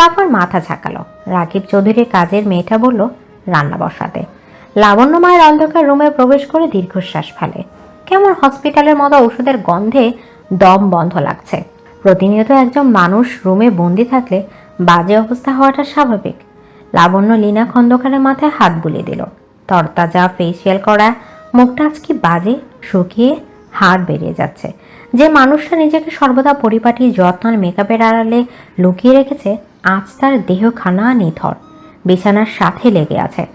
Suffer মাথা ঝাঁকালো। রাকিব চৌধুরীর কাজের মেয়েটা বলল, রান্না বসাতে। লাবণ্য মায়ের অন্ধকার রুমে প্রবেশ করে দীর্ঘশ্বাস ফেলে। কেমন হসপিটালের মতো ওষুধের গন্ধে দম বন্ধ লাগছে। প্রতিনিয়ত একজন মানুষ রুমে বন্দি থাকলে বাজে অবস্থা হওয়াটা স্বাভাবিক। লাবণ্য লীনা খন্দকারের মাথায় হাত বুলিয়ে দিল। তরতাজা ফেসিয়াল করা মুখটা আজ কি বাজে? শুকিয়ে হাড় বেরিয়ে যাচ্ছে। যে মানুষটা নিজেকে সর্বদা পরিপাটি যত্ন আর মেকআপের আড়ালে লুকিয়ে রেখেছে, আজ তার দেহখানা নিথর। বিছানার সাথে লেগে আছে।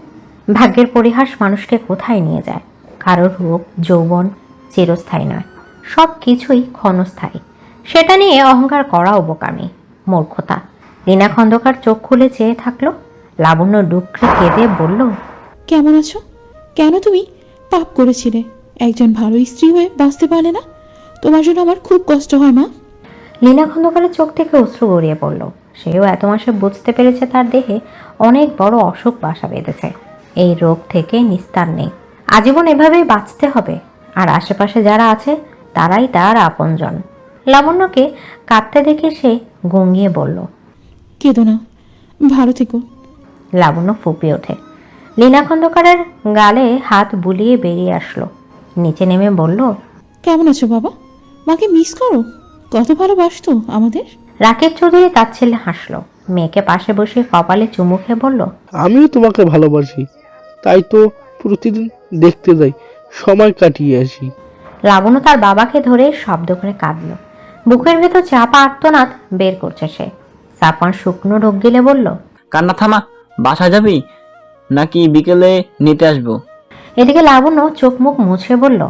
ভাগ্যের পরিহাস মানুষকে কোথায় নিয়ে যায়? কারোর রূপ, যৌবন চিরস্থায়ী নয়। সব কিছুই ক্ষণস্থায়ী। সেটা নিয়ে অহংকার করা বোকামি মূর্খতা। লীনা খন্দকার চোখ খুলে চেয়ে থাকল। লাবণ্য ডুকরে কেঁদে বলল, কেমন আছো? কেন তুমি? পাপ করেছিলে। একজন ভালো স্ত্রী হয়ে বাঁচতে পারলে না? তোমার জন্য আমার খুব কষ্ট হয় মা। লীনা খন্দকারের চোখ থেকে অশ্রু গড়িয়ে পড়ল। সেও এত মাসে বুঝতে পেরেছে তার দেহে অনেক বড় অসুখ বাসা বেঁধেছে। এই রোগ থেকে নিস্তার নেই। আজীবন এভাবেই বাঁচতে হবে। আর আশেপাশে যারা আছে তারাই তার আপনজন। লাবণ্যকে কাঁদতে দেখে সে গঙ্গিয়ে বলল কেঁদো না ভালো থেকো। লাবণ্য ফুপিয়ে ওঠে। লীনা খন্দকারের গালে হাত বুলিয়ে বেরিয়ে আসলো। নিচে নেমে বলল কেমন আছো বাবা? মাকে মিস করো? কত ভালোবাসতো আমাদের? রাকেব চৌধুরী তার ছেলে হাসলো। মেয়েকে পাশে বসে কপালে চুমু খেয়ে বলল আমিও তোমাকে ভালোবাসি। তাই তো প্রতিদিন দেখতে যাই সময় কাটিয়ে আসি। লাবণ্য তার বাবাকে ধরে শব্দ করে কাঁদল। বুকের ভেতর চাপা আর্তনাদ বের করছে সে। সাফান শুকনো ঢোক গিলে বলল কান্না থামা বাসা যাবি? নাকি বিকেলে নিতে আসব? এদিকে লাবণ্য চোখ মুখ মুছে বলল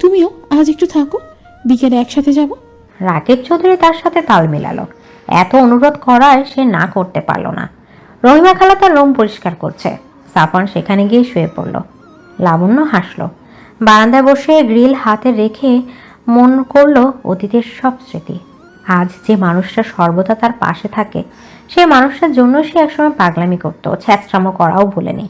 তুমিও আজ একটু থাকো। বিকেলে একসাথে যাব? রাকেব চৌধুরী তার সাথে তাল মেলালো। এত অনুরোধ করায় সে না করতে পারল না। রহিমা খালা তার রুম পরিষ্কার করছে। সাফান সেখানে গিয়ে শুয়ে পড়ল। লাবণ্য হাসলো। বারান্দায় বসে গ্রিল হাতে রেখে মন করল অতীতের সব স্মৃতি। আজ যে মানুষটা সর্বদা তার পাশে থাকে সেই মানুষটার জন্য সে একসময় পাগলামি করতো ছ্যাঁচড়ামো করাও ভুলেনি।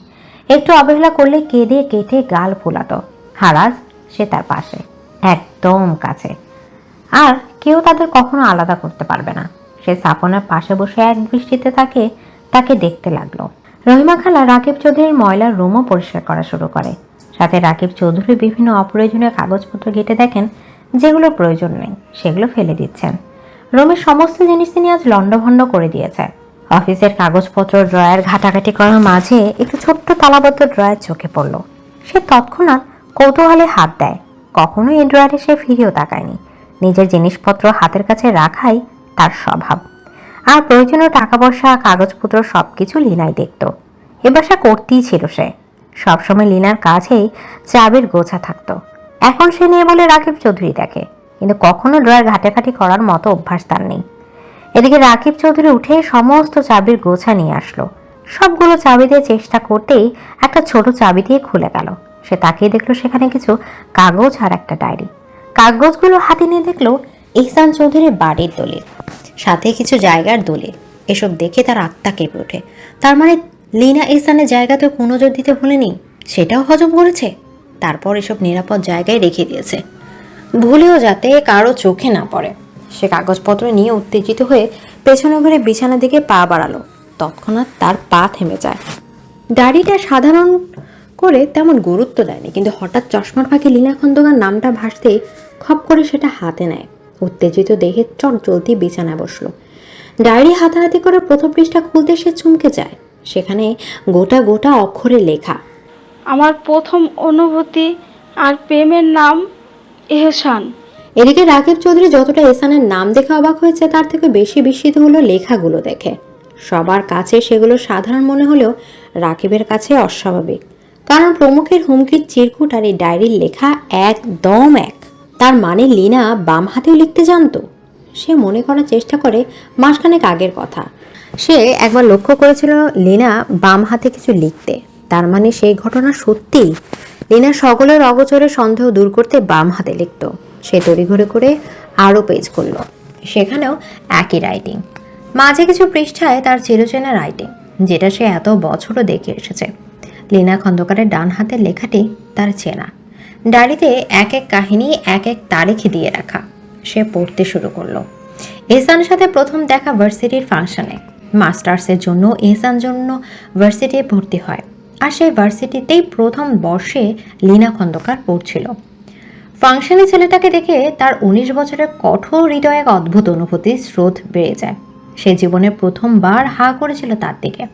একটু অবহেলা করলে কেঁদে কেটে গাল ফোলাতো। হারাজ, সে তার পাশে। একদম কাছে। আর কেউ তাদের কখনো আলাদা করতে পারবে না। সে সাফনের পাশে বসে এক দৃষ্টিতে তাকে তাকে দেখতে লাগল। রহিমা খালা রাকিব চৌধুরীর ময়লার রুমও পরিষ্কার করা শুরু করে। সাথে রাকিব চৌধুরী বিভিন্ন অপ্রয়োজনীয় কাগজপত্র ঘেটে দেখেন, যেগুলো প্রয়োজন নেই, সেগুলো ফেলে দিচ্ছেন। রুমের সমস্ত জিনিস তিনি আজ লণ্ডভণ্ড করে দিয়েছে অফিসের কাগজপত্র, ড্রয়ার ঘাটাঘাটি করার মাঝে একটু ছোট্ট তালাবদ্ধ ড্রয়ার চোখে পড়ল। সে তৎক্ষণাৎ কৌতূহলে হাত দেয়। কখনো এই ড্রয়ারে সে ফিরেও তাকায়নি। নিজের জিনিসপত্র হাতের কাছে রাখাই তার স্বভাব। আর প্রয়োজনীয় টাকা পয়সা কাগজপত্র সব কিছু লীনাই দেখত। এ বাসা করতেই ছিল সে। সবসময় লীনার কাছেই চাবির গোছা থাকতো। এখন সে নিয়ে বলে রাকিব চৌধুরী দেখে, কিন্তু কখনো ড্রয়ার ঘাটাঘাটি করার মতো অভ্যাস তার নেই। এদিকে রাকিব চৌধুরী উঠে সমস্ত চাবির গোছা নিয়ে আসলো। সবগুলো চাবি দিয়ে চেষ্টা করতেই একটা ছোট চাবি দিয়ে খুলে গেল সে তাকিয়ে দেখল সেখানে কিছু কাগজ আর একটা ডায়েরি। কাগজগুলো হাতে নিয়ে দেখল ইহসান চৌধুরীর বাড়ির দলিল, সাথে কিছু জায়গার দলিল। এসব দেখে তার আত্মা কেঁপে ওঠে। তার মানে লিনা ইহসানের জায়গাতে নজর দিতে ভুলেনি? সেটাও হজম করেছে? তারপর এসব নিরাপদ জায়গায় রেখে দিয়েছে। ভুলেও যাতে কারও চোখে না পড়ে। সে কাগজপত্র নিয়ে উত্তেজিত হয়ে পেছনে ঘুরে বিছানার দিকে পা বাড়ালো। তৎক্ষণাৎ তার পা থেমে যায়। ডায়েরিটা সাধারণ করে তেমন গুরুত্ব দেয়নি। কিন্তু হঠাৎ চশমার ফাঁকে লীনা খন্দকার নামটা ভাসতে খপ করে সেটা হাতে নেয়। উত্তেজিত দেখে চট জলদি বিছানায় বসল। ডায়েরি হাতাহাতি করে প্রথম পৃষ্ঠা খুলতে সে চমকে যায়। সেখানে গোটা গোটা অক্ষরে লেখা আমার প্রথম অনুভূতি আর প্রেমের নাম এহসান। এদিকে রাকিব চৌধুরী যতটা এসানের নাম দেখে অবাক হয়েছে তার থেকে বেশি বিস্মিত হলো লেখাগুলো দেখে। সবার কাছে সেগুলো সাধারণ মনে হলেও রাকিবের কাছে অস্বাভাবিক। কারণ প্রমুখের হুমকির চিরকুট আর এই ডায়েরির লেখা একদম এক। তার মানে লিনা বাম হাতেও লিখতে জানতো। সে মনে করার চেষ্টা করে মাসখানেক আগের কথা। সে একবার লক্ষ্য করেছিল লিনা বাম হাতে কিছু লিখতে। তার মানে সেই ঘটনা সত্যি লিনা সকলের অগোচরে সন্দেহ দূর করতে বাম হাতে লিখত। সে তড়িঘড়ি করে আরও পেজ করল সেখানেও একই রাইটিং মাঝে কিছু পৃষ্ঠায় তার চিরচেনা রাইটিং যেটা সে এত বছরও দেখে এসেছে। লীনা খন্দকারের ডান হাতের লেখাটি তার চেনা। ডায়েরিতে এক এক কাহিনী, এক এক তারিখ দিয়ে রাখা। সে পড়তে শুরু করল। এসানের সাথে প্রথম দেখা ভার্সিটির ফাংশনে। মাস্টার্সের জন্য এসান জন্য ভার্সিটিতে ভর্তি হয়। আর সেই ভার্সিটিতেই প্রথম বর্ষে লীনা খন্দকার পড়ছিল। ফাংশনে ছেলেটাকে দেখে তার উনিশ বছরের কঠোর হৃদয়ে এক অদ্ভুত অনুভূতির স্রোত বেড়ে যায়। সে জীবনে প্রথমবার হা করেছিল তার দিকে।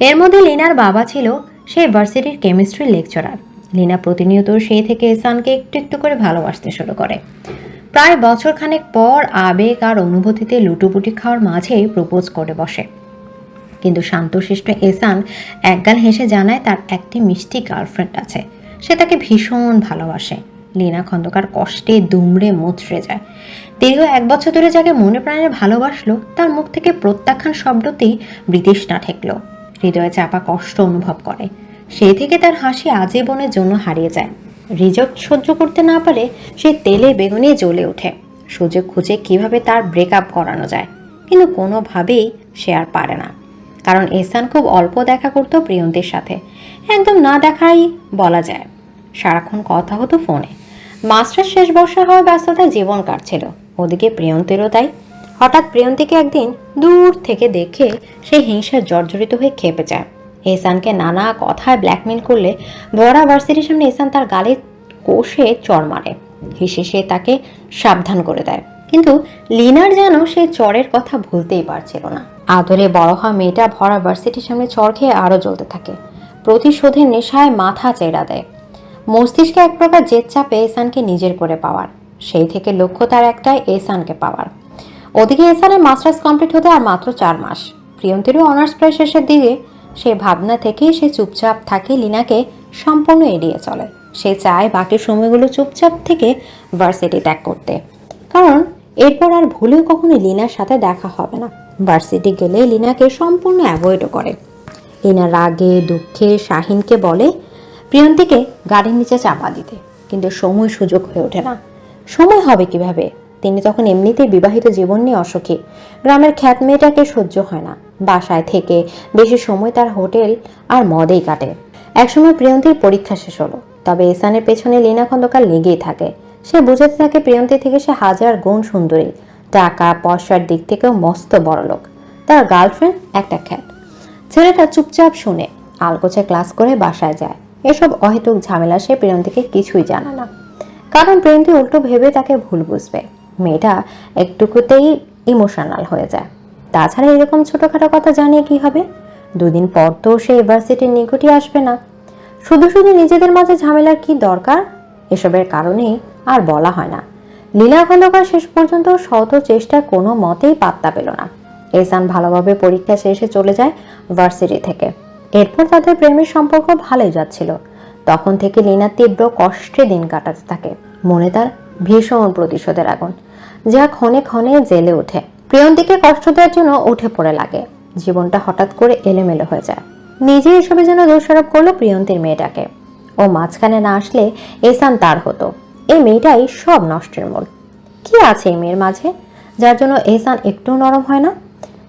এর মধ্যে লিনার বাবা ছিল সেই ভার্সিটির কেমিস্ট্রি লেকচারার। লিনা প্রতিনিয়ত সেই থেকে এসানকে একটু একটু করে ভালোবাসতে শুরু করে। প্রায় বছর খানেক পর আবেগ আর অনুভূতিতে লুটোপুটি খাওয়ার মাঝে প্রপোজ করে বসে। কিন্তু শান্তশিষ্ট এসান একগাল হেসে জানায় তার একটি মিষ্টি গার্লফ্রেন্ড আছে। সে তাকে ভীষণ ভালোবাসে। লীনা খন্দকার কষ্টে দুমড়ে মুচড়ে যায়। দীর্ঘ এক বছর ধরে যাকে মনে প্রাণে ভালোবাসলো, তার মুখ থেকে প্রত্যাখ্যান শব্দতেই বৃতৃষ্ণা ঠেকলো। হৃদয়ে চাপা কষ্ট অনুভব করে। সেই থেকে তার হাসি আজীবনের জন্য হারিয়ে যায়। রিজেক্ট সহ্য করতে না পারে, সে তেলে বেগুনে জ্বলে ওঠে। সুযোগ খুঁজে কীভাবে তার ব্রেকআপ করানো যায়? কিন্তু কোনোভাবেই সে আর পারে না। কারণ এসান খুব অল্প দেখা করতো প্রিয়ন্তীর সাথে। একদম না দেখাই বলা যায়। সারাক্ষণ কথা হতো ফোনে। মাস্টার শেষ বর্ষা হওয়ার ব্যস্ততায় জীবন কাটছিল। ওদিকে প্রিয়ন্তীরও তাই। হঠাৎ প্রিয়ন্তীকে একদিন দূর থেকে দেখে সে হিংসায় জর্জরিত হয়ে খেপে যায়। এসানকে নানা কথায় ব্ল্যাকমেল করলে ভরা ভার্সিটির সামনে এসান তার গালে কোষে চর মারে। হেসে সে তাকে সাবধান করে দেয়। কিন্তু লিনার যেন সে চরের কথা ভুলতেই পারছিল না। আদরে বড় হওয়া মেয়েটা ভরা ভার্সিটির সামনে চর খেয়ে আরও জ্বলতে থাকে। প্রতিশোধের নেশায় মাথা চেরা দেয়। মস্তিষ্কে এক প্রকার জেদ চাপে এসানকে নিজের করে পাওয়ার। সেই থেকে লক্ষ্য তার একটাই এসানকে পাওয়ার। ওদিকে এসানের মাস্টার্স কমপ্লিট হতে আর মাত্র চার মাস। প্রিয়ন্তীরও অনার্স প্রায় শেষের দিকে। সে ভাবনা থেকেই সে চুপচাপ থাকে লিনাকে সম্পূর্ণ এড়িয়ে চলে। সে চায় বাকি সময়গুলো চুপচাপ থেকে ভার্সিটি ত্যাগ করতে। কারণ এরপর আর ভুলেও কখনো লিনার সাথে দেখা হবে না। ভার্সিটি গেলে লিনাকে সম্পূর্ণ অ্যাভয়েডও করে। লিনা রাগে, দুঃখে শাহিনকে বলে, প্রিয়ন্তীকে গাড়ির নিচে চাপা দিতে। কিন্তু সময় সুযোগ হয়ে ওঠে না। সময় হবে কীভাবে? তিনি তখন এমনিতেই বিবাহিত জীবন নিয়ে অসুখী। গ্রামের খ্যাত মেয়েটাকে সহ্য হয় না। বাসায় থেকে বেশি সময় তার হোটেল আর মদেই কাটে। একসময় প্রিয়ন্তীর পরীক্ষা শেষ হলো। তবে এসানের পেছনে লীনা খন্দকার লেগেই থাকে। সে বুঝাতে থাকে প্রিয়ন্তী থেকে সে হাজার গুণ সুন্দরী। টাকা, পয়সার দিক থেকেও মস্ত বড় লোক। তার গার্লফ্রেন্ড একটা খ্যাত। ছেলেটা চুপচাপ শুনে, আলগোছে ক্লাস করে বাসায় যায়। এসব অহেতুক ঝামেলা সে প্রিয়ন্তীকে কিছুই জানে না। কারণ প্রিয়ন্তী উল্টো ভেবে তাকে ভুল বুঝবে। মেয়েটা একটুকুতেই ইমোশনাল হয়ে যায়। তাছাড়া এরকম ছোটোখাটো কথা জানিয়ে কি হবে? দুদিন পর তো সে ইউনিভার্সিটির নিকটই আসবে না। শুধু শুধু নিজেদের মাঝে ঝামেলার কি দরকার? এসবের কারণেই আর বলা হয় না। লীলা খন্দকার শেষ পর্যন্ত শত চেষ্টায় কোনো মতেই পাত্তা পেল না। এসান ভালোভাবে পরীক্ষা শেষে চলে যায় ভার্সিটি থেকে। এরপর তাদের প্রেমের সম্পর্ক ভালোই যাচ্ছিল। তখন থেকে লীনা তীব্র কষ্টে দিন কাটাতে থাকে। মনে তার ভীষণ প্রতিশোধের আগুন। যা ক্ষণে ক্ষণে জেলে ওঠে। প্রিয়ন্তীকে কষ্ট দেওয়ার জন্য উঠে পড়ে লাগে। জীবনটা হঠাৎ করে এলোমেলো হয়ে যায়। নিজে এসবের জন্য দোষারোপ করল প্রিয়ন্তীর মেয়েটাকে। ও মাঝখানে না আসলে এসান তার হতো। এই মেয়েটাই সব নষ্টের মূল। কি আছে এই মেয়ের মাঝে? যার জন্য এসান একটু নরম হয় না?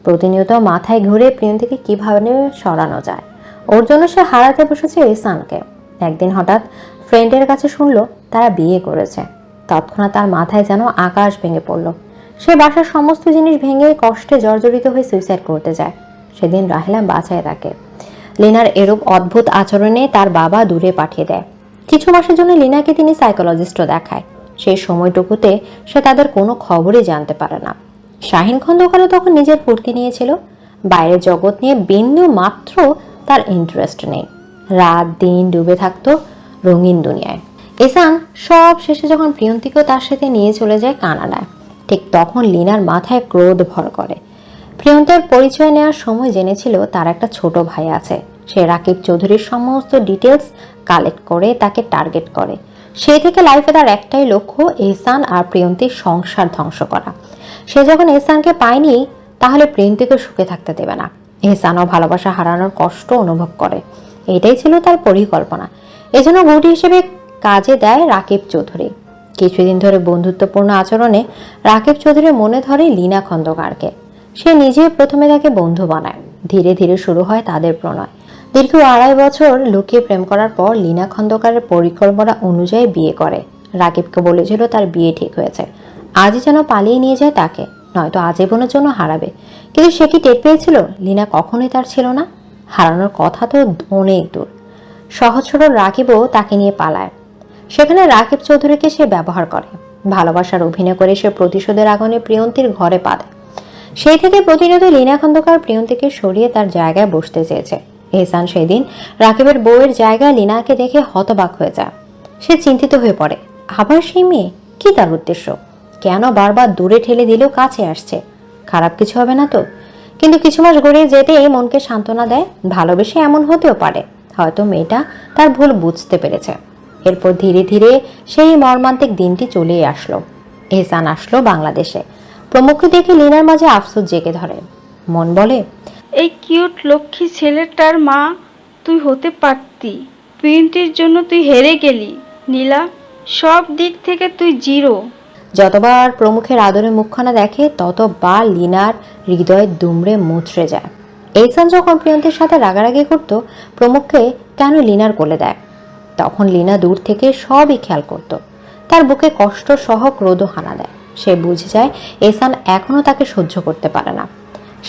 প্রতিনিয়ত মাথায় ঘুরে প্রিয়ন্তীকে কীভাবে সরানো যায়? ওর জন্য সে হারাতে বসেছে এসানকে। একদিন হঠাৎ ফ্রেন্ডের কাছে শুনলো, তারা বিয়ে করেছে। তৎক্ষণাৎ তার মাথায় যেন আকাশ ভেঙে পড়ল। সে বাসার সমস্ত জিনিস ভেঙে কষ্টে জর্জরিত হয়ে সুইসাইড করতে যায়। সেদিন রাহেলা বাঁচায় তাকে। লিনার এরূপ অদ্ভুত আচরণে তার বাবা দূরে পাঠিয়ে দেয়। কিছু মাসের জন্য লিনাকে তিনি সাইকোলজিস্টও দেখায়। সেই সময়টুকুতে সে তাদের কোনো খবরই জানতে পারে না। শাহিন খন্দকারও তখন নিজের ফুর্তি নিয়েছিল। বাইরের জগৎ নিয়ে বিন্দু মাত্র তার ইন্টারেস্ট নেই। রাত দিন ডুবে থাকতো রঙিন দুনিয়ায়। এসান সব শেষে যখন প্রিয়ন্তীকেও তার সাথে নিয়ে চলে যায় কানাডায়, ঠিক তখন লিনার মাথায় ক্রোধ ভর করে। প্রিয়ন্তের পরিচয় নেওয়ার সময় জেনেছিল তার একটা ছোট ভাই আছে। সে রাকিব চৌধুরীর সমস্ত ডিটেলস কালেক্ট করে তাকে টার্গেট করে। সেই থেকে লাইফে তার একটাই লক্ষ্য এহসান আর প্রিয়ন্তীর সংসার ধ্বংস করা। সে যখন এহসানকে পায়নি, তাহলে প্রিয়ন্তীকে সুখে থাকতে দেবে না। এহসানও ভালোবাসা হারানোর কষ্ট অনুভব করে। এটাই ছিল তার পরিকল্পনা। এজন্য গুটি হিসেবে কাজে দেয় রাকিব চৌধুরী। কিছুদিন ধরে বন্ধুত্বপূর্ণ আচরণে রাকিব চৌধুরী মনে ধরে লীনা খন্দকারকে। সে নিজে প্রথমে তাকে বন্ধু বানায়। ধীরে ধীরে শুরু হয় তাদের প্রণয়। দীর্ঘ আড়াই বছর লুকিয়ে প্রেম করার পর লীনা খন্দকারের পরিকল্পনা অনুযায়ী বিয়ে করে। রাকিবকে বলেছিল তার বিয়ে ঠিক হয়েছে। আজই যেন পালিয়ে নিয়ে যায় তাকে, নয়তো আজীবনের জন্য হারাবে। কিন্তু সে কি টের পেয়েছিল? লীনা কখনোই তার ছিল না। হারানোর কথা তো অনেক দূর। সহজ সরল রাকিবও তাকে নিয়ে পালায়। সেখানে রাকিব চৌধুরীকে সে ব্যবহার করে। ভালোবাসার অভিনয় করে সে প্রতিশোধের আগুনে প্রিয়ন্তীর ঘরে পা দেয় সেই থেকে প্রতিনিয়ত লীনা খন্দকার প্রিয়ন্তীকে সরিয়ে তার জায়গায় বসতে চেয়েছে। এহসান সেদিন রাকিবের বউয়ের জায়গায় লীনাকে দেখে হতবাক হয়ে যায়। সে চিন্তিত হয়ে পড়ে, আবার সেই মেয়ে? কি তার উদ্দেশ্য? কেন বারবার দূরে ঠেলে দিলেও কাছে আসছে? খারাপ কিছু হবে না তো? কিন্তু কিছু মাস গড়িয়ে যেতে এই মনকে সান্ত্বনা দেয়, ভালোবেসে এমন হতেও পারে। হয়তো মেয়েটা তার ভুল বুঝতে পেরেছে। এরপর ধীরে ধীরে সেই মর্মান্তিক দিনটি চলেই আসলো। এহসান আসলো বাংলাদেশে। প্রমুখ দেখে লীনার মাঝে আফসোস জেগে ধরে। মন বলে এই কিউট লক্ষ্মী ছেলেটার মা তুই হতে পারতি। প্রিন্টির জন্য তুই হেরে গেলি। নীলা সব দিক থেকে তুই জিরো। যতবার প্রমুখের আদরে মুখখানা দেখে ততবার লিনার হৃদয় দুমড়ে মুচড়ে যায়। এইসান যখন প্রিয়ন্তীর সাথে রাগারাগি করতো প্রমুখকে কেন লিনার কোলে দেয়? তখন লিনা দূর থেকে সবই খেয়াল করত। তার বুকে কষ্ট সহ ক্রোধ হানা দেয়। সে বুঝে যায় এসান এখনও তাকে সহ্য করতে পারে না।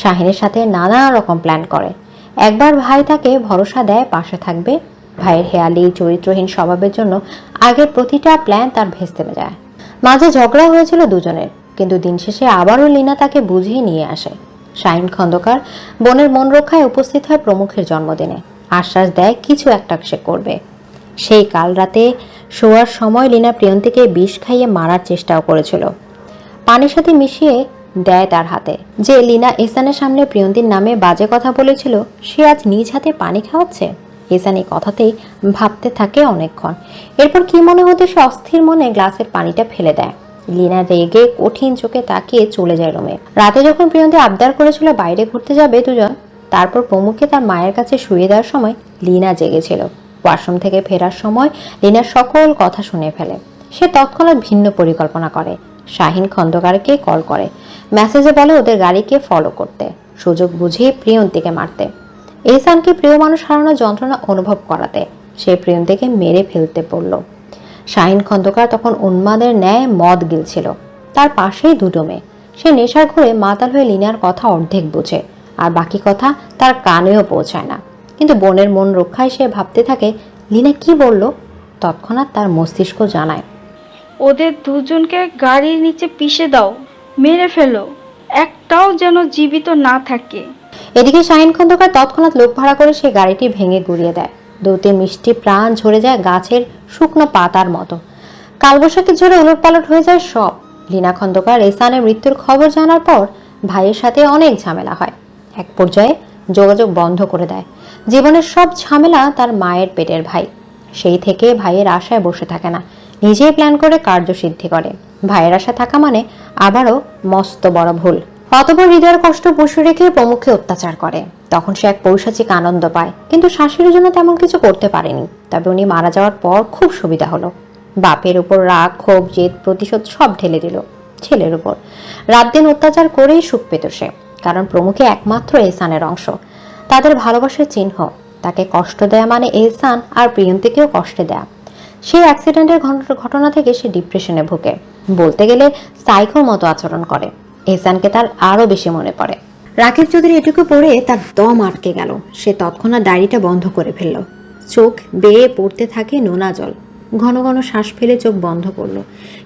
শাহিনের সাথে নানা রকম প্ল্যান করে। একবার ভাই তাকে ভরসা দেয় পাশে থাকবে। ভাইয়ের হেয়ালি, চরিত্রহীন স্বভাবের জন্য আগের প্রতিটা প্ল্যান তার ভেস্তে যায়। মাঝে ঝগড়া হয়েছিল দুজনের, কিন্তু দিন শেষে আবারও লীনা তাকে বুঝিয়ে নিয়ে আসে। শাহিন খন্দকার বোনের মন রক্ষায় উপস্থিত হয় প্রমুখের জন্মদিনে। আশ্বাস দেয় কিছু একটা সে করবে। সেই কাল রাতে শোয়ার সময় লীনা প্রিয়ন্তীকে বিষ খাইয়ে মারার চেষ্টাও করেছিল। পানির সাথে মিশিয়ে দেয় তার হাতে। যে লীনা এসানের সামনে প্রিয়ন্তীর নামে বাজে কথা বলেছিল, সে আজ নিজ হাতে পানি খাওয়াচ্ছে? এসান এই কথাতেই ভাবতে থাকে অনেকক্ষণ। এরপর কি মনে হতে সে অস্থির মনে গ্লাসের পানিটা ফেলে দেয়। লীনা রেগে কঠিন চোখে তাকিয়ে চলে যায় রুমে। রাতে যখন প্রিয়ন্তী আবদার করেছিল বাইরে ঘুরতে যাবে দুজন, তারপর প্রমুখকে তার মায়ের কাছে শুয়ে দেওয়ার সময় লীনা জেগেছিল। ওয়াশরুম থেকে ফেরার সময় লীনার সকল কথা শুনে ফেলে। সে তৎক্ষণাৎ ভিন্ন পরিকল্পনা করে। শাহিন খন্দকারকে কল করে। মেসেজে বলে ওদের গাড়িকে ফলো করতে। সুযোগ বুঝিয়ে প্রিয়ন্তীকে মারতে। এহসানকে প্রিয় মানুষ হারানোর যন্ত্রণা অনুভব করাতে সে প্রিয়ন্তীকে মেরে ফেলতে পড়ল শাহিন খন্দকার তখন উন্মাদের ন্যায় মদ গিলছিল। তার পাশেই দুটো মেয়ে। সে নেশার ঘরে মাতাল হয়ে লিনার কথা অর্ধেক বোঝে। আর বাকি কথা তার কানেও পৌঁছায় না। কিন্তু বোনের মন রক্ষায় সে ভাবতে থাকে লিনা কি বলল? তৎক্ষণাৎ তার মস্তিষ্ক জানায় ওদের দুজনকে গাড়ির নিচে পিষে দাও মেরে ফেলো একটাও যেন জীবিত না থাকে। এদিকে শাহিন খন্দকার তৎক্ষণাৎ লোক ভাড়া করে সে গাড়িটি ভেঙে গুড়িয়ে দেয়। দৌতে মিষ্টি প্রাণ ঝরে যায় গাছের শুকনো পাতার মতো। কালবৈশাখীর ঝরে উলটপালট হয়ে যায় সব। লীনা খন্দকার এসানের মৃত্যুর খবর জানার পর ভাইয়ের সাথে অনেক ঝামেলা হয়। এক পর্যায়ে যোগাযোগ বন্ধ করে দেয়। জীবনের সব ঝামেলা তার মায়ের পেটের ভাই। সেই থেকে ভাইয়ের আশায় বসে থাকে না। নিজেই প্ল্যান করে কার্যসিদ্ধি করে। ভাইয়ের আশা থাকা মানে আবারও মস্ত বড় ভুল। অতপর হৃদয়ের কষ্ট বসে রেখে প্রমুখে অত্যাচার করে। তখন সে এক পৈশাচিক আনন্দ পায়। কিন্তু শাশুড়ির জন্য তেমন কিছু করতে পারেনি। তবে উনি মারা যাওয়ার পর খুব সুবিধা হলো। বাপের উপর রাগ, ক্ষোভ, জেদ, প্রতিশোধ সব ঢেলে দিল ছেলের উপর। রাত দিন অত্যাচার করেই সুখ পেত সে। কারণ প্রমুখে একমাত্র এহসানের অংশ। তাদের ভালোবাসার চিহ্ন, তাকে কষ্ট দেয়া মানে এহসান আর প্রিয়ন্তীকেও কষ্ট দেয়া। সেই অ্যাক্সিডেন্টের ঘট- ঘটনা থেকে সে ডিপ্রেশনে ভুগে। বলতে গেলে সাইকোর মতো আচরণ করে। এহসানকে তার আরও বেশি মনে পড়ে। রাকিব চৌধুরী এটুকু পড়ে তার দম আটকে গেল। সে তৎক্ষণাৎ ডায়েরিটা বন্ধ করে ফেলল। চোখ বেয়ে পড়তে থাকে নোনা জল। ঘন ঘন শ্বাস ফেলে চোখ বন্ধ করল।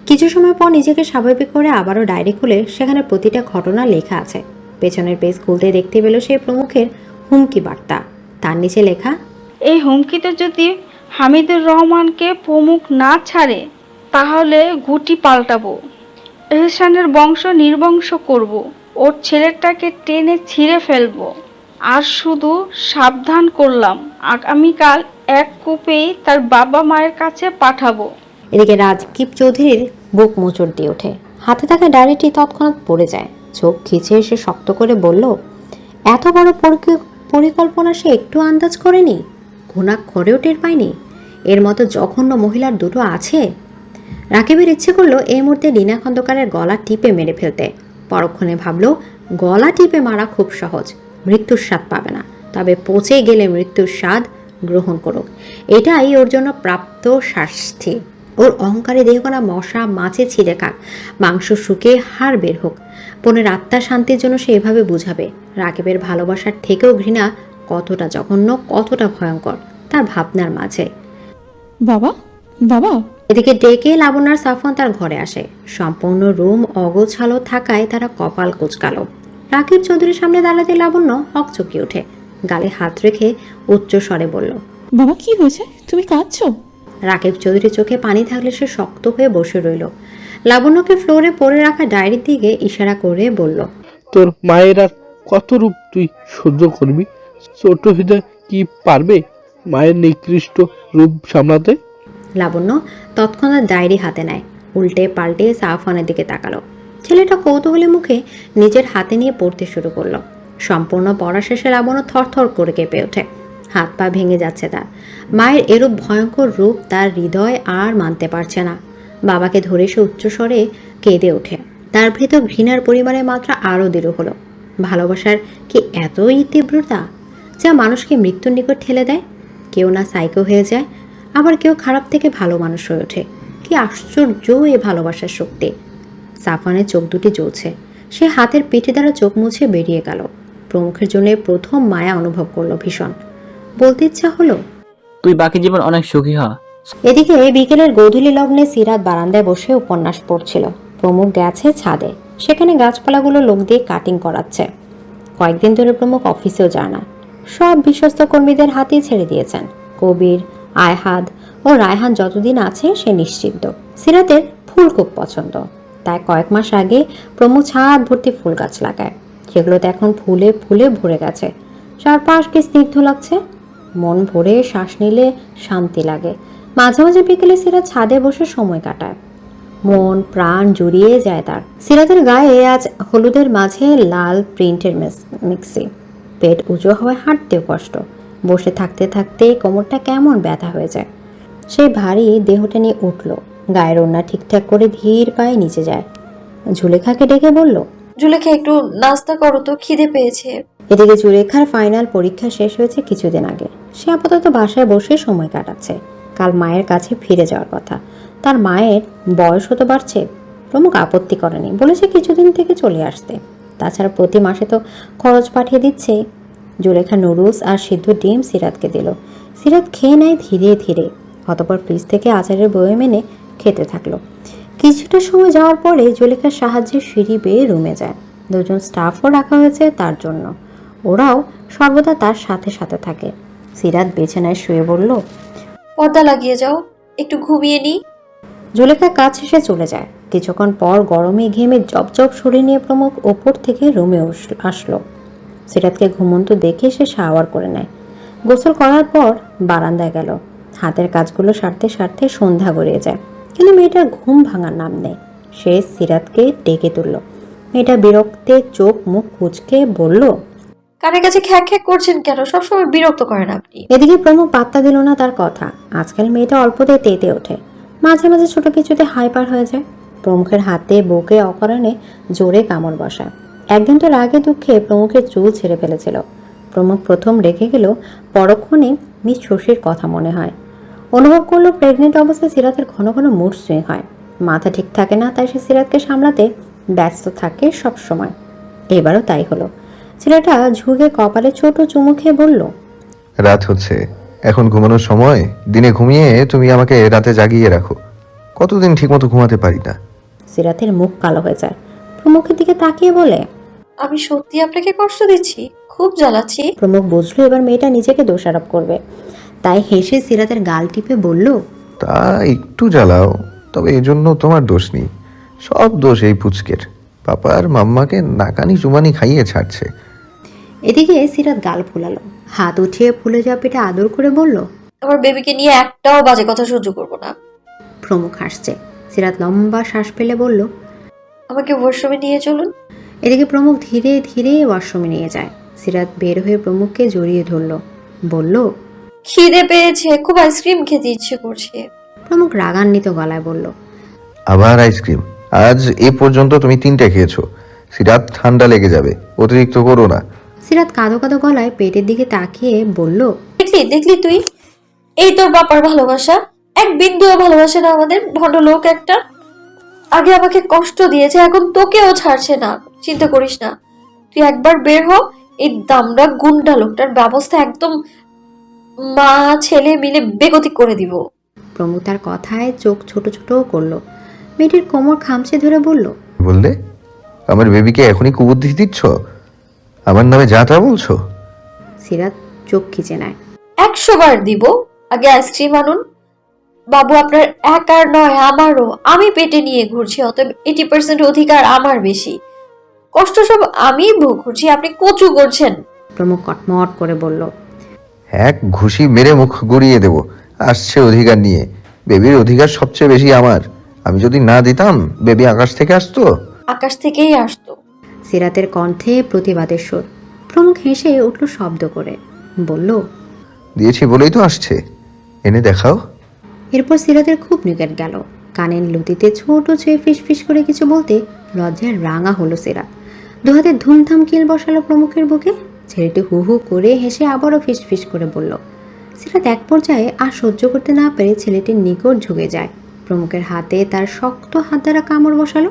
কিছু সময় পর নিজেকে স্বাভাবিক করে আবারও ডায়েরি খুলে সেখানে প্রতিটা ঘটনা লেখা আছে। পেছনের পেজ খুলতে দেখতে পেল সেই প্রমুখের হুমকি বার্তা। তার নিচে লেখা এই হুমকিতে যদি হামিদুর রহমানকে প্রমুখ না ছাড়ে তাহলে গুটি পাল্টাবো। এহসানের বংশ নির্বংশ করব। ওর ছেলেটাকে টেনে ছিঁড়ে ফেলব। আর শুধু সাবধান করলাম আগামীকাল এক কূপেই তার বাবা মায়ের কাছে পাঠাবো। এদিকে রাজীব চৌধুরীর বুক মোচড় দিয়ে ওঠে। হাতে থাকা ডায়েরিটি তৎক্ষণাৎ পড়ে যায়। চোখ খিচে এসে শক্ত করে বলল, এত বড় পরিকল্পনা সে একটু আন্দাজ করেনি? ঘুণাক্ষরেও টের পায়নি? এর মতো জঘন্য মহিলার দুটো আছে? রাকিবের ইচ্ছে করল এই মুহূর্তে লীনা খন্দকারের গলা টিপে মেরে ফেলতে। পরক্ষণে ভাবলো, গলা টিপে মারা খুব সহজ, মৃত্যুর স্বাদ পাবে না। তবে পচে গেলে মৃত্যুর স্বাদ গ্রহণ করুক। এটাই ওর জন্য প্রাপ্ত শাস্তি। ওর অহংকারে দেহকোনা মশা, মাছে ছিঁড়ে খাক। মাংস শুকিয়ে হাড় বের হোক। বোনের আত্মার শান্তির জন্য সে এভাবে বুঝাবে। রাকিবের ভালোবাসার থেকেও ঘৃণা কতটা জঘন্য কতটা ভয়ঙ্কর তার ভাবনার মাঝে। বাবা বাবা। এদিকে ডেকে লাবণ্যার সাফন তার ঘরে আসে। সম্পূর্ণ রুম অগোছালো থাকায় তারা কপাল কুচকালো। রাকিব চৌধুরীর সামনে দাঁড়াতে লাবণ্য হকচকি ওঠে। গালে হাত রেখে উচ্চ স্বরে বলল বাবা কি হয়েছে? তুমি কাঁদছো? রাকিব চৌধুরীর চোখে পানি থাকলে সে শক্ত হয়ে বসে রইল। লাবণ্যকে ফ্লোরে পড়ে রাখা ডায়েরির দিকে ইশারা করে বলল তোর মায়ের আর কত রূপ তুই সহ্য করবি? ছোট হৃদয় কি পারবে মায়ের নিকৃষ্ট রূপ সামলাতে? লাবণ্য তৎক্ষণাৎ ডায়েরি হাতে নেয় উল্টে পাল্টে সাফানের দিকে তাকালো। ছেলেটা কৌতূহলী মুখে নিজের হাতে নিয়ে পড়তে শুরু করল। সম্পূর্ণ পড়া শেষে লাবণ্য থরথর করে কেঁপে ওঠে। হাত পা ভেঙে যাচ্ছে তার। মায়ের এরূপ ভয়ঙ্কর রূপ তার হৃদয় আর মানতে পারছে না। বাবাকে ধরে সে উচ্চস্বরে কেঁদে ওঠে। তার ভেতর ঘৃণার পরিমাণে মাত্রা আরও দৃঢ় হলো। ভালোবাসার কি এতই তীব্রতা যা মানুষকে মৃত্যুর নিকট ঠেলে দেয়? কেউ না সাইকো হয়ে যায়, আবার কেউ খারাপ থেকে ভালো মানুষ হয়ে ওঠে। কি আশ্চর্য এ ভালোবাসার শক্তি। সাফানের চোখ দুটি জ্বলছে। সে হাতের পিঠে দ্বারা চোখ মুছে বেরিয়ে গেল। প্রমুখের জন্য প্রথম মায়া অনুভব করল ভীষণ। বলতে ইচ্ছা হলো, তুই বাকি জীবন অনেক সুখী হ এদিকে বিকেলের গোধূলি লগ্নে সিরাত বারান্দায় বসে উপন্যাস পড়ছিল। প্রমুখ গেছে ছাদে। সেখানে গাছপালাগুলো লোক দিয়ে কাটিং করাচ্ছে। কয়েকদিন ধরে প্রমুখ অফিসেও যায় না। সব বিশ্বস্ত কর্মীদের হাতেই ছেড়ে দিয়েছেন। কবির, আয়হাদ ও রায়হান যতদিন আছে, সে নিশ্চিন্ত। সিরাতের ফুল খুব পছন্দ। তাই কয়েক মাস আগে প্রমুখ ছাদ ভর্তি ফুল গাছ লাগায়। সেগুলোতে এখন ফুলে ফুলে ভরে গেছে। চারপাশকে স্নিগ্ধ লাগছে? মন ভরে শ্বাস নিলে শান্তি লাগে। মাঝে মাঝে বিকেলে সিরাত ছাদে বসে সময় কাটায়। মন প্রাণ জুড়িয়ে যায় তার। সিরাজের গায়ে আজ হলুদের মাঝে লাল প্রিন্টের মিক্সি। পেট উঁচু হওয়ায় হাঁটতেও কষ্ট। বসে থাকতে থাকতে কোমরটা কেমন ব্যথা হয়ে যায়। সেই ভারী দেহটা নিয়ে উঠল। গায়ের ওড়না ঠিকঠাক করে ধীর পায়ে নিচে যায়। ঝুলেখাকে ডেকে বলল জুলেখা একটু নাস্তা করো তো খিদে পেয়েছে। এদিকে জুলেখার ফাইনাল পরীক্ষা শেষ হয়েছে কিছুদিন আগে। সে আপাতত বাসায় বসে সময় কাটাচ্ছে। কাল মায়ের কাছে ফিরে যাওয়ার কথা। তার মায়ের বয়স হতে বাড়ছে। প্রমুখ আপত্তি করেনি, বলেছে কিছুদিন থেকে চলে আসতে। তাছাড়া প্রতি মাসে তো খরচ পাঠিয়ে দিচ্ছে। জুলেখা নুডলস আর সিদ্ধ ডিম সিরাতকে দিল। সিরাত খেয়ে নেয় ধীরে ধীরে। অতপর ফ্রিজ থেকে আচারের বয়ে মেনে খেতে থাকল। কিছুটা সময় যাওয়ার পরে জুলেখার সাহায্যে সিঁড়ি বেয়ে রুমে যায়। দুজন স্টাফও রাখা হয়েছে তার জন্য। ওরাও সর্বদা তার সাথে সাথে থাকে। সিরাত বেছে নেয় শুয়ে বলল পর্দা লাগিয়ে যাও, একটু ঘুমিয়ে নি জুলেখা কাজ শেষে চলে যায়। কিছুক্ষণ পর গরমে ঘেমে জবজব শরীর নিয়ে প্রমুখ ওপর থেকে রুমে আসলো। সিরাতকে ঘুমন্ত দেখে সে শাওয়ার করে নেয়। গোসল করার পর বারান্দায় গেল। হাতের কাজগুলো সারতে সারতে সন্ধ্যা গড়িয়ে যায়। কিন্তু মেয়েটার ঘুম ভাঙার নাম নেই। সে সিরাতকে ডেকে তুলল। মেয়েটা বিরক্তে চোখ মুখ কুচকে বলল কানের কাছে খ্যাক খ্যাক করছেন কেন? সবসময় বিরক্ত করেন আপনি। এদিকে প্রমুখ পাত্তা দিল না তার কথা। আজকাল মেয়েটা অল্পতে তেতে ওঠে। মাঝে মাঝে ছোট কিছুতে হাইপার হয়ে যায়। প্রমুখের হাতে, বুকে অকারণে জোরে কামড় বসায়। একদিন তো রাগে দুঃখে প্রমুখের চুল ছেড়ে ফেলেছিল। প্রমুখ প্রথম রেখে গেল পরক্ষণে মিস শশীর কথা মনে হয়। অনুভব করল প্রেগনেন্ট অবস্থায় সিরাতের ঘন ঘন মুড সুইং হয়। মাথা ঠিক থাকে না, তাই সে সিরাতকে সামলাতে ব্যস্ত থাকে সব সময় এবারও তাই হলো। ছেলেটা ঝুঁকে কপালে ছোট চুমু খেয়ে বলল রাত হচ্ছে এখন ঘুমানোর সময় দিনে ঘুমিয়ে তুমি আমাকে রাতে জাগিয়ে রাখো। কতদিন ঠিকমতো ঘুমাতে পারি না? সিরাতের মুখ কালো হয়ে যায়। প্রমুখের দিকে তাকিয়ে বলে আমি সত্যি আপনাকে কষ্ট দিচ্ছি খুব জ্বালাচ্ছি। প্রমুখ বুঝলো এবার মেয়েটা নিজেকে দোষারোপ করবে। তাই হেসে সিরাতের গাল টিপে বলল তা একটু জ্বালাও তবে এজন্য তোমার দোষ নেই। সব দোষ এই পুচকের। পাপা আর মাম্মাকে নাকানি চুমানি খাইয়ে ছাড়ছে। এদিকে সিরাত গাল ফুলালো। হাত উঠিয়ে ফুলে যাওয়া পেটে আদর করে বলল আমার বেবিকে নিয়ে একটাও বাজে কথা সহ্য করব না। প্রমুখ হাসছে। সিরাত লম্বা শ্বাস ফেলে বলল আমাকে ওয়াশরুমে নিয়ে চলুন। এদিকে প্রমুখ ধীরে ধীরে ওয়াশরুমে নিয়ে যায়। সিরাত বের হয়ে প্রমুখকে জড়িয়ে ধরল বলল খিদে পেয়েছে খুব আইসক্রিম খেতে ইচ্ছে করছে। প্রমুখ রাগান্বিত গলায় বলল আবার আইসক্রিম? আজ এ পর্যন্ত তুমি তিনটে খেয়েছো। সিরাত ঠান্ডা লেগে যাবে অতিরিক্ত করো না। সিরাত কাঁদো কাঁদো গলায় পেটের দিকে তাকিয়ে বলল দেখলি দেখলি তুই? এই তোর বাপার ভালোবাসা। এক বিন্দুও ভালোবাসে না আমাদের ভণ্ড লোক একটা। আগে আমাকে কষ্ট দিয়েছে এখন তোকেও ছাড়ছে না। চিন্তা করিস না। তুই একবার বের হ এই দামড়া গুন্ডা লোকটার ব্যবস্থা একদম মা ছেলে মিলে বেগতিক করে দিব। প্রমু তার কথায় চোখ ছোট ছোটও করল। মেয়েটির কোমর খামচে ধরে বলল বললে আমার বেবিকে এখনই কুবুদ্ধি দিচ্ছ? আমার নামে যা তা বলছো? সিরাত চোখ খিচে নেয়। একশো বার দিব। আগে আইসক্রিম আনুন। বাবু আপনার একার নয় আমারও। আমি পেটে নিয়ে ঘুরছি অতএব এইটি পার্সেন্ট অধিকার আমার বেশি। কষ্ট সব আমি ভোগ করছি আপনি কচু করছেন। প্রমুখ কটমট করে বলল এক ঘুষি মেরে মুখ গড়িয়ে দেব আসছে অধিকার নিয়ে। বেবির অধিকার সবচেয়ে বেশি আমার। আমি যদি না দিতাম বেবি আকাশ থেকে আসতো? আকাশ থেকেই আসতো। সিরাতের কণ্ঠে প্রতিবাদের সুর। প্রমুখ হেসে উঠল শব্দ করে। বলল দিয়েছি বলেই তো আসছে। এনে দেখাও। এরপর সিরাতের খুব নিকট গেল। কানের লতিতে ছোট ছুঁয়ে ফিস ফিস করে কিছু বলতে লজ্জায় রাঙা হলো সিরাত। দুহাতে ধুমধাম কিল বসালো প্রমুখের বুকে। ছেলেটি হু হু করে হেসে আবারও ফিস ফিস করে বলল সিরাত এক পর্যায়ে আর সহ্য করতে না পেরে ছেলেটির নিকট ঝুঁকে যায়। প্রমুখের হাতে তার শক্ত হাত দ্বারা কামড় বসালো।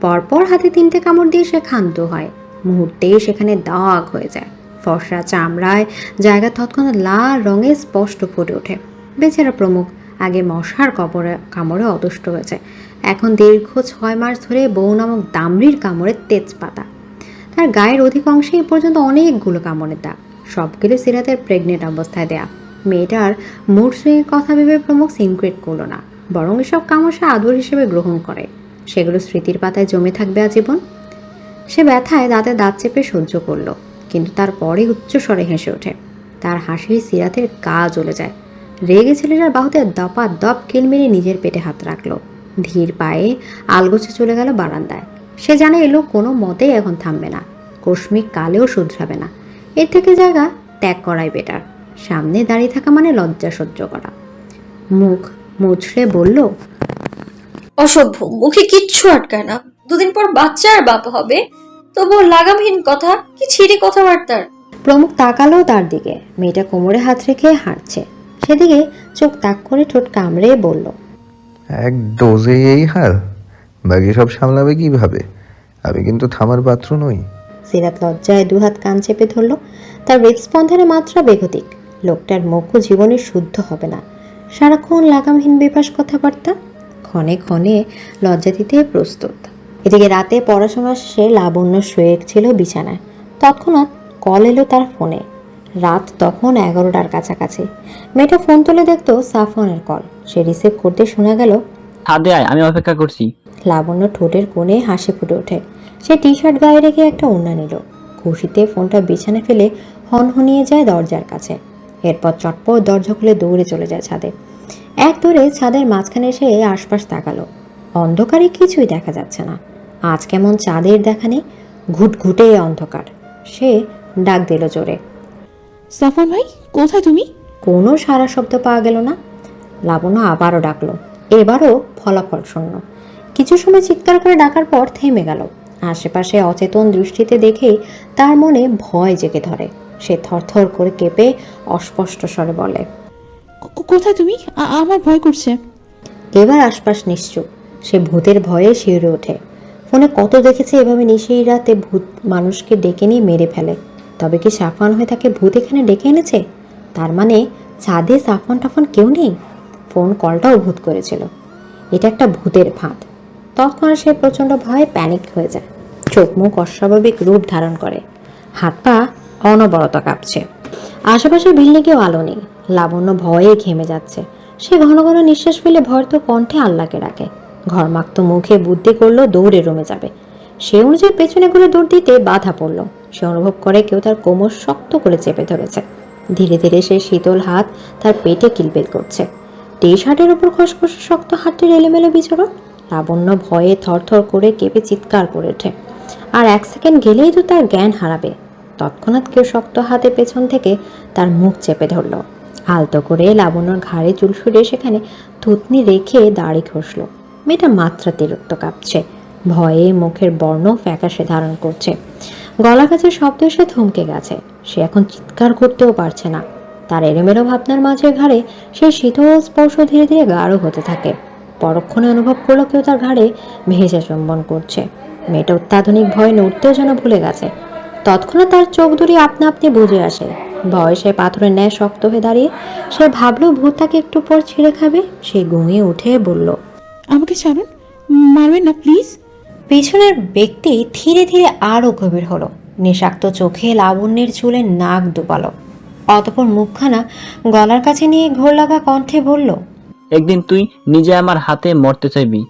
পরপর হাতে তিনটে কামড় দিয়ে সে ক্ষান্ত হয়। মুহূর্তেই সেখানে দাগ হয়ে যায়। ফর্সা চামড়ায় জায়গা তৎক্ষণাৎ লাল রঙে স্পষ্ট ফুটে ওঠে। বেচারা প্রমুখ, আগে মশার কবরে, কামড়ে অদুষ্ট হয়েছে। এখন দীর্ঘ ছয় মাস ধরে বউ নামক দামড়ির কামড়ে তেজপাতা। তার গায়ের অধিক অংশে এ পর্যন্ত অনেকগুলো কামড়ের দাগ। সবগুলো সিরাতের প্রেগনেন্ট অবস্থায় দেয়া। মেয়েটার মুড সুইংয়ের কথা ভেবে প্রমুখ সিনক্রেট করল না। বরং এসব কামড় সে আদর হিসেবে গ্রহণ করে। সেগুলো স্মৃতির পাতায় জমে থাকবে আজীবন। সে ব্যথায় দাঁতে দাঁত চেপে সহ্য করল, কিন্তু তারপরে উচ্চস্বরে হেসে ওঠে। তার হাসি সিরাতের গা জ্বলে যায়। রেগে ছেলেটার বাহুতে দপা দপ কিল মেরে নিজের পেটে হাত রাখল। ধীর পায়ে আলগোছে চলে গেল বারান্দায়। সে জানে এলো কোনো মতেই এখন থামবে না, কস্মিক কালেও শুধরাবে না। এর থেকে জায়গা ত্যাগ করাই বেটার সামনে দাঁড়িয়ে থাকা মানে লজ্জা সহ্য করা। মুখ মুছড়ে বলল অসভ্য মুখে কিচ্ছু আটকায় না। দুদিন পর বাচ্চা আর বাপ হবে তবুও লাগামহীন কথা কি ছিঁড়ে কথাবার্তার? প্রমুখ তাকালো তার দিকে মেয়েটা কোমরে হাত রেখে হাঁটছে। সেদিকে চোখ তাক করে ঠোঁট কামড়ে বলল এক ডোজে এই হাল বাকি সব সামলাবে কীভাবে? আমি কিন্তু থামার পাত্র নই। সিরাত লজ্জায় দুহাত কান চেপে ধরল তার হৃদস্পন্দনের মাত্রা বেগতিক। লোকটার মুখও জীবনে শুদ্ধ হবে না। সারাক্ষণ লাগামহীন বেপাস কথাবার্তা ক্ষণে ক্ষণে লজ্জা দিতে প্রস্তুত। এদিকে রাতে পড়াশোনা শেষে লাবণ্য শুয়ে ছিল বিছানায়। তৎক্ষণাৎ কল এলো তার ফোনে। রাত তখন এগারোটার কাছাকাছি। মেয়েটা ফোন তুলে দেখতো সাফনের কল। সে রিসিভ করতে শোনা গেল আয় আমি অপেক্ষা করছি। লাবণ্য ঠোঁটের কোণে হাসি ফুটে ওঠে। সে টি শার্ট গায়ে রেখে একটা ওড়না নিল। খুশিতে ফোনটা বিছানে ফেলে হনহনিয়ে যায় দরজার কাছে। এরপর চটপট দরজা খুলে দৌড়ে চলে যায় ছাদে। এক দৌড়ে ছাদের মাঝখানে এসে আশপাশ তাকালো। অন্ধকারে কিছুই দেখা যাচ্ছে না। আজ কেমন চাঁদের দেখা নেই ঘুটঘুটে অন্ধকার। সে ডাক দিল জোরে। সাফান ভাই কোথায় তুমি? কোনো সারা শব্দ পাওয়া গেল না। লাবণ্য আবারও ডাকলো। এবারও ফলাফল শূন্য। কিছু সময় চিৎকার করে ডাকার পর থেমে গেল। আশেপাশে অচেতন দৃষ্টিতে দেখেই তার মনে ভয় জেগে ধরে। সে থরথর করে কেঁপে অস্পষ্ট স্বরে বলে কোথায় তুমি? আমার ভয় করছে। এবার আশপাশ নিশ্চুপ। সে ভূতের ভয়ে শিউরে ওঠে। ফোনে কত দেখেছে এভাবে নিশেই রাতে ভূত মানুষকে ডেকে নিয়ে মেরে ফেলে। তবে কি সাফান হয়ে তাকে ভূত এখানে ডেকে এনেছে? তার মানে ছাদে সাফান টাফান কেউ নেই? ফোন কলটাও ভূত করেছিল। এটা একটা ভূতের ফাঁদ। তৎক্ষণাৎ সে প্রচণ্ড ভয়ে প্যানিক হয়ে যায়। চোখ মুখ অস্বাভাবিক রূপ ধারণ করে। হাত পা অনবরত কাঁপছে। আশেপাশের বিল্ডিংয়েও আলো নেই। লাবণ্য ভয়ে ঘেমে যাচ্ছে। সে ঘন ঘন নিঃশ্বাস ফেলে ভয়তো কণ্ঠে আল্লাহকে ডাকে। ঘরমাক্ত মুখে বুদ্ধি করল, দৌড়ে রুমে যাবে। সে অনুযায়ী পেছনে করে দৌড় দিতে বাধা পড়ল। সে অনুভব করে কেউ তার কোমর শক্ত করে চেপে ধরেছে। ধীরে ধীরে সে শীতল হাত তার পেটে কিলবিল করছে। টি শার্টের উপর খসখসে শক্ত হাতের এলোমেলো বিচরণ। লাবণ্য ভয়ে থরথর করে কেঁপে চিৎকার করে ওঠে। আর এক সেকেন্ড গেলেই তো তার জ্ঞান হারাবে। তৎক্ষণাৎ কেউ শক্ত হাতে পেছন থেকে তার মুখ চেপে ধরল। আলতো করে লাবণ্যর ঘাড়ে চুল সরিয়ে সেখানে থুতনি রেখে দাড়ি ঘষল। মেয়েটা মাত্রা মাত্রাতিরিক্ত কাঁপছে। ভয়ে মুখের বর্ণ ফ্যাকাশে ধারণ করছে। গলা কাছে শব্দ এসে থমকে গেছে। সে এখন চিৎকার করতেও পারছে না। তার এলোমেলো ভাবনার মাঝে ঘাড়ে সেই শীতল স্পর্শ ধীরে ধীরে গাঢ় হতে থাকে। পরক্ষণে অনুভব করল কেউ তার ঘাড়ে ভেজা চুম্বন করছে। মেয়েটা অত্যাধুনিক ভয়ে নড়তেও যেন ভুলে গেছে। তৎক্ষণাৎ তার চোখ দুটি আপনা আপনি বুঝে আসে। বয়সে পাথরের ন্যায় শক্ত হয়ে দাঁড়িয়ে সে ভাবলো ভূত তাকে একটু পর ছিঁড়ে খাবে? সে ঘুমিয়ে উঠে বলল আমাকে ছাড়ুন? মারবেন না প্লিজ? পিছনের ব্যক্তি ধীরে ধীরে আরও গভীর হলো। নিষাক্ত চোখে লাবণ্যের চুলে নাক ডুবালো। অতপর মুখখানা গলার কাছে নিয়ে ঘোর লাগা কণ্ঠে বলল একদিন তুই নিজে আমার হাতে মরতে চাইবি।